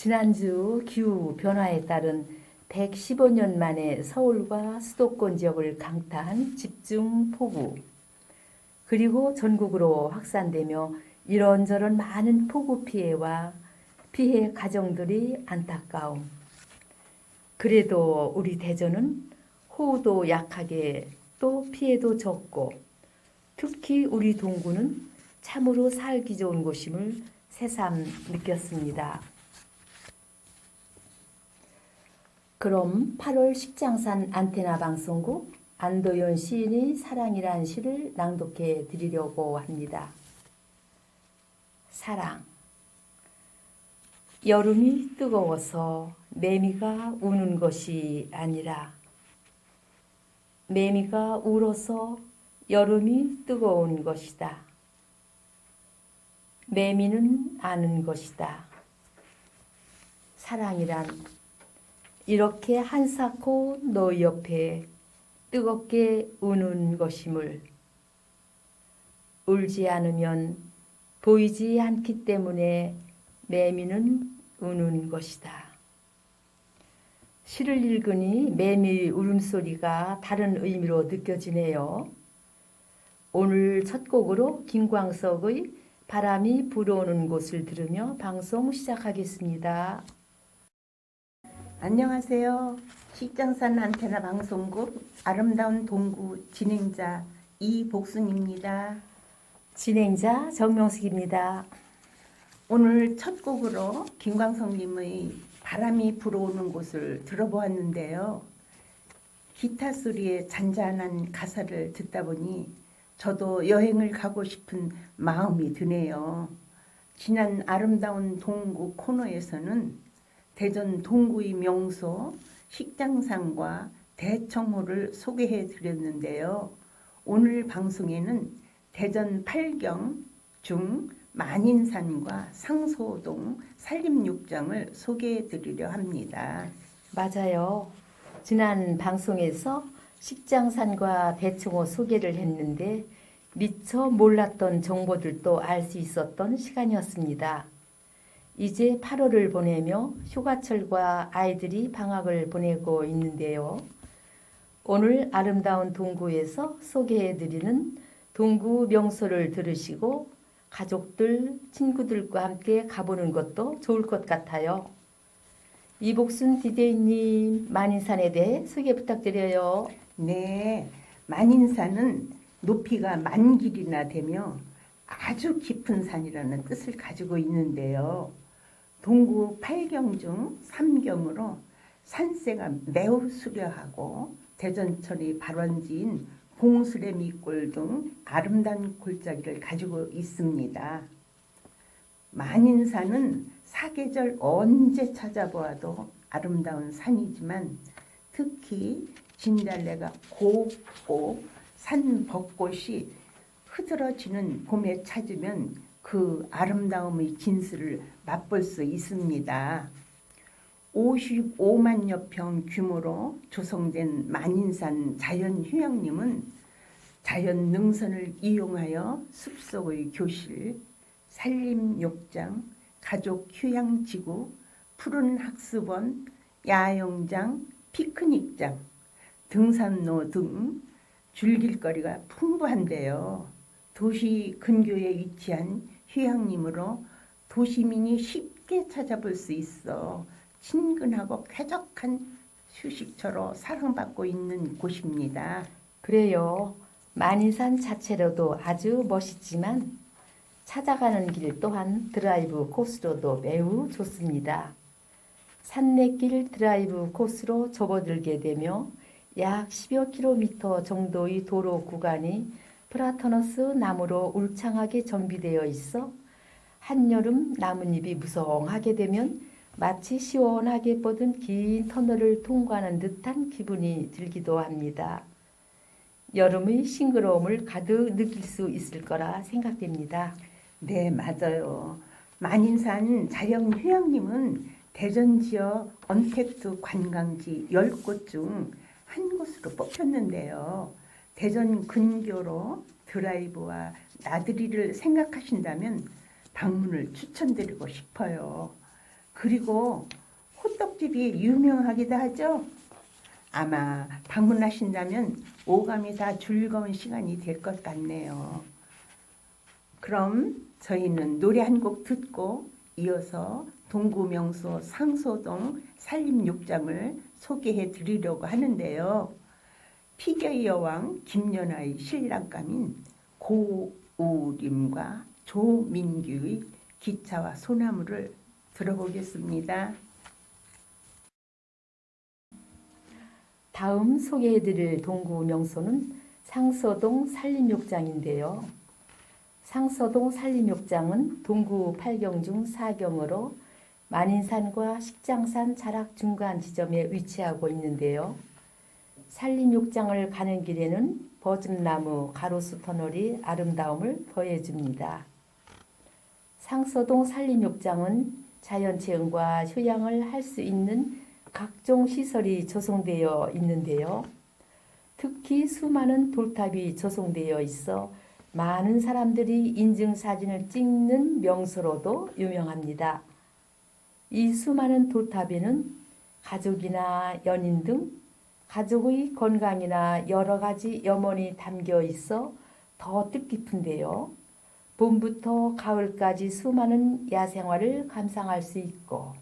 지난주 기후 변화에 따른 115년 만에 서울과 수도권 지역을 강타한 집중 폭우 그리고 전국으로 확산되며 이런저런 많은 폭우 피해와 피해 가정들이 안타까움. 그래도 우리 대전은 호우도 약하게 또 피해도 적고 특히 우리 동구는 참으로 살기 좋은 곳임을 새삼 느꼈습니다. 그럼 8월 식장산 안테나 방송국 안도현 시인의 사랑이란 시를 낭독해 드리려고 합니다. 사랑 여름이 뜨거워서 매미가 우는 것이 아니라 매미가 울어서 여름이 뜨거운 것이다. 매미는 아는 것이다. 사랑이란 이렇게 한사코 너 옆에 뜨겁게 우는 것임을 울지 않으면 보이지 않기 때문에 매미는 우는 것이다. 시를 읽으니 매미 울음소리가 다른 의미로 느껴지네요. 오늘 첫 곡으로 김광석의 바람이 불어오는 곳을 들으며 방송 시작하겠습니다. 안녕하세요. 식장산 안테나 방송국 아름다운 동구 진행자 이복순입니다. 진행자 정명숙입니다. 오늘 첫 곡으로 김광석님의 바람이 불어오는 곳을 들어보았는데요. 기타 소리에 잔잔한 가사를 듣다 보니 저도 여행을 가고 싶은 마음이 드네요. 지난 아름다운 동구 코너에서는 대전 동구의 명소 식장산과 대청호를 소개해 드렸는데요. 오늘 방송에는 대전 팔경 중 만인산과 상소동 산림육장을 소개해 드리려 합니다. 맞아요. 지난 방송에서 식장산과 대청호 소개를 했는데 미처 몰랐던 정보들도 알 수 있었던 시간이었습니다. 이제 8월을 보내며 휴가철과 아이들이 방학을 보내고 있는데요. 오늘 아름다운 동구에서 소개해드리는 동구 명소를 들으시고 가족들, 친구들과 함께 가보는 것도 좋을 것 같아요. 이복순 디데이님, 만인산에 대해 소개 부탁드려요. 네, 만인산은 높이가 만 길이나 되며 아주 깊은 산이라는 뜻을 가지고 있는데요. 동구 8경 중 3경으로 산세가 매우 수려하고 대전철이 발원지인 봉수레 밑골 등 아름다운 골짜기를 가지고 있습니다. 만인산은 사계절 언제 찾아보아도 아름다운 산이지만 특히 진달래가 곱고 산 벚꽃이 흐드러지는 봄에 찾으면 그 아름다움의 진수를 맛볼 수 있습니다. 55만여 평 규모로 조성된 만인산 자연휴양림은 자연 능선을 이용하여 숲속의 교실, 산림욕장, 가족 휴양지구, 푸른 학습원, 야영장, 피크닉장, 등산로 등 즐길거리가 풍부한데요. 도시 근교에 위치한 휴양림으로 도시민이 쉽게 찾아볼 수 있어 친근하고 쾌적한 휴식처로 사랑받고 있는 곳입니다. 그래요. 만인산 자체로도 아주 멋있지만 찾아가는 길 또한 드라이브 코스로도 매우 좋습니다. 산내길 드라이브 코스로 접어들게 되며 약 10여 킬로미터 정도의 도로 구간이 프라터너스 나무로 울창하게 정비되어 있어 한여름 나뭇잎이 무성하게 되면 마치 시원하게 뻗은 긴 터널을 통과하는 듯한 기분이 들기도 합니다. 여름의 싱그러움을 가득 느낄 수 있을 거라 생각됩니다. 네, 맞아요. 만인산 자연휴양림은 대전 지역 언택트 관광지 10곳 중 한 곳으로 뽑혔는데요. 대전 근교로 드라이브와 나들이를 생각하신다면 방문을 추천드리고 싶어요. 그리고 호떡집이 유명하기도 하죠. 아마 방문하신다면 오감이 다 즐거운 시간이 될 것 같네요. 그럼 저희는 노래 한 곡 듣고 이어서 동구 명소 상소동 산림욕장을 소개해 드리려고 하는데요. 피겨의 여왕 김연아의 신랑감인 고우림과 조민규의 기차와 소나무를 들어보겠습니다. 다음 소개해드릴 동구 명소는 상서동 산림욕장인데요. 상서동 산림욕장은 동구 8경 중 4경으로 만인산과 식장산 자락 중간 지점에 위치하고 있는데요. 산림욕장을 가는 길에는 버즘나무 가로수 터널이 아름다움을 더해줍니다. 상서동 산림욕장은 자연체험과 휴양을 할 수 있는 각종 시설이 조성되어 있는데요. 특히 수많은 돌탑이 조성되어 있어 많은 사람들이 인증 사진을 찍는 명소로도 유명합니다. 이 수많은 돌탑에는 가족이나 연인 등 가족의 건강이나 여러 가지 염원이 담겨 있어 더 뜻깊은데요. 봄부터 가을까지 수많은 야생화를 감상할 수 있고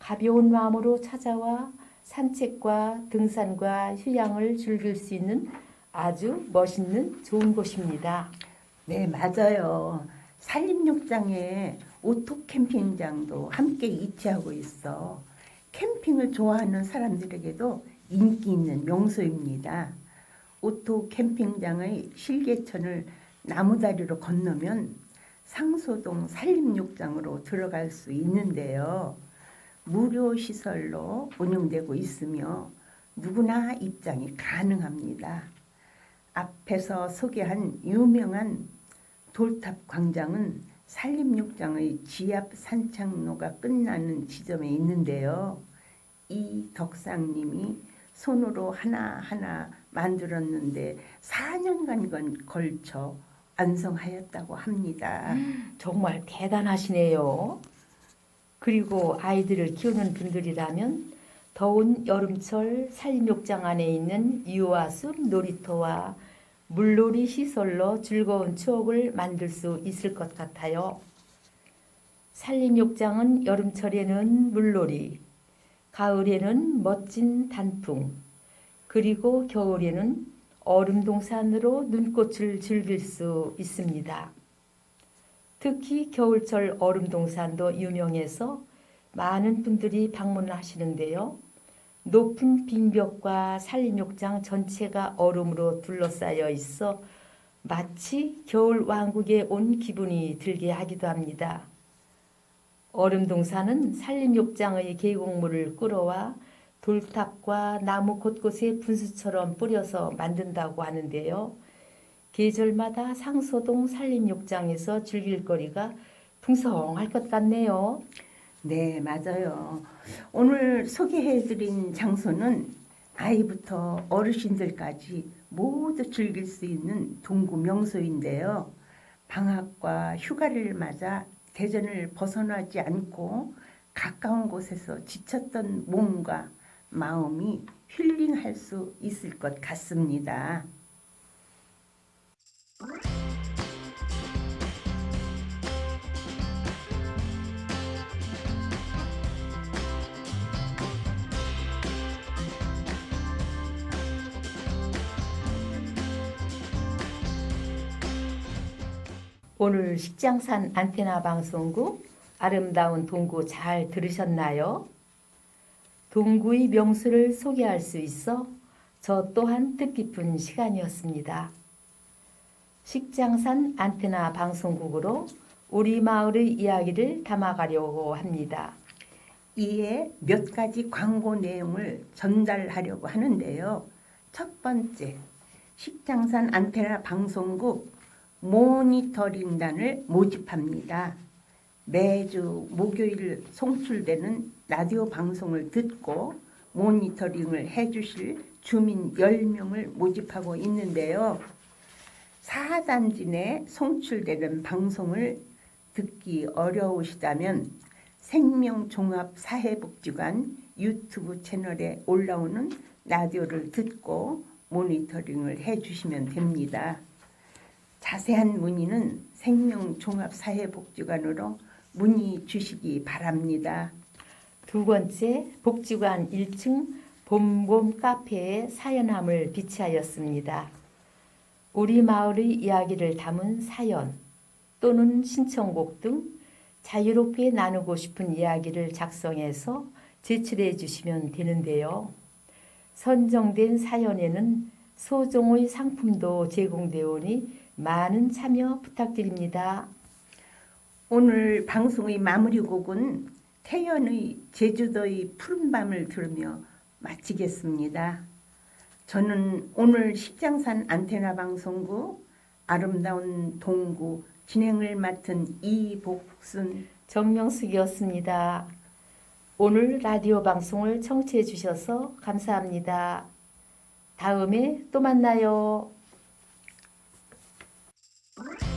가벼운 마음으로 찾아와 산책과 등산과 휴양을 즐길 수 있는 아주 멋있는 좋은 곳입니다. 네, 맞아요. 산림욕장에 오토 캠핑장도 함께 위치하고 있어 캠핑을 좋아하는 사람들에게도 인기 있는 명소입니다. 오토 캠핑장의 실개천을 나무다리로 건너면 상소동 산림욕장으로 들어갈 수 있는데요. 무료 시설로 운영되고 있으며 누구나 입장이 가능합니다. 앞에서 소개한 유명한 돌탑 광장은 산림욕장의 지압 산책로가 끝나는 지점에 있는데요. 이 덕상님이 손으로 하나하나 만들었는데 4년간 걸쳐 완성하였다고 합니다. 정말 대단하시네요. 그리고 아이들을 키우는 분들이라면 더운 여름철 산림욕장 안에 있는 유아숲 놀이터와 물놀이 시설로 즐거운 추억을 만들 수 있을 것 같아요. 산림욕장은 여름철에는 물놀이, 가을에는 멋진 단풍, 그리고 겨울에는 얼음 동산으로 눈꽃을 즐길 수 있습니다. 특히 겨울철 얼음 동산도 유명해서 많은 분들이 방문하시는데요. 높은 빙벽과 산림욕장 전체가 얼음으로 둘러싸여 있어 마치 겨울 왕국에 온 기분이 들게 하기도 합니다. 얼음동산은 산림욕장의 계곡물을 끌어와 돌탑과 나무 곳곳에 분수처럼 뿌려서 만든다고 하는데요. 계절마다 상소동 산림욕장에서 즐길 거리가 풍성할 것 같네요. 네, 맞아요. 오늘 소개해드린 장소는 아이부터 어르신들까지 모두 즐길 수 있는 동구 명소인데요. 방학과 휴가를 맞아 대전을 벗어나지 않고 가까운 곳에서 지쳤던 몸과 마음이 힐링할 수 있을 것 같습니다. 오늘 식장산 안테나 방송국 아름다운 동구 잘 들으셨나요? 동구의 명수를 소개할 수 있어 저 또한 뜻깊은 시간이었습니다. 식장산 안테나 방송국으로 우리 마을의 이야기를 담아가려고 합니다. 이에 몇 가지 광고 내용을 전달하려고 하는데요. 첫 번째, 식장산 안테나 방송국 모니터링단을 모집합니다. 매주 목요일 송출되는 라디오 방송을 듣고 모니터링을 해주실 주민 10명을 모집하고 있는데요. 4단지 내 송출되는 방송을 듣기 어려우시다면 생명종합사회복지관 유튜브 채널에 올라오는 라디오를 듣고 모니터링을 해주시면 됩니다. 자세한 문의는 생명종합사회복지관으로 문의 주시기 바랍니다. 두 번째, 복지관 1층 봄봄 카페에 사연함을 비치하였습니다. 우리 마을의 이야기를 담은 사연 또는 신청곡 등 자유롭게 나누고 싶은 이야기를 작성해서 제출해 주시면 되는데요. 선정된 사연에는 소정의 상품도 제공되오니 많은 참여 부탁드립니다. 오늘 방송의 마무리 곡은 태연의 제주도의 푸른 밤을 들으며 마치겠습니다. 저는 오늘 십장산 안테나 방송국 아름다운 동구 진행을 맡은 이복순 정명숙이었습니다. 오늘 라디오 방송을 청취해 주셔서 감사합니다. 다음에 또 만나요. Bye.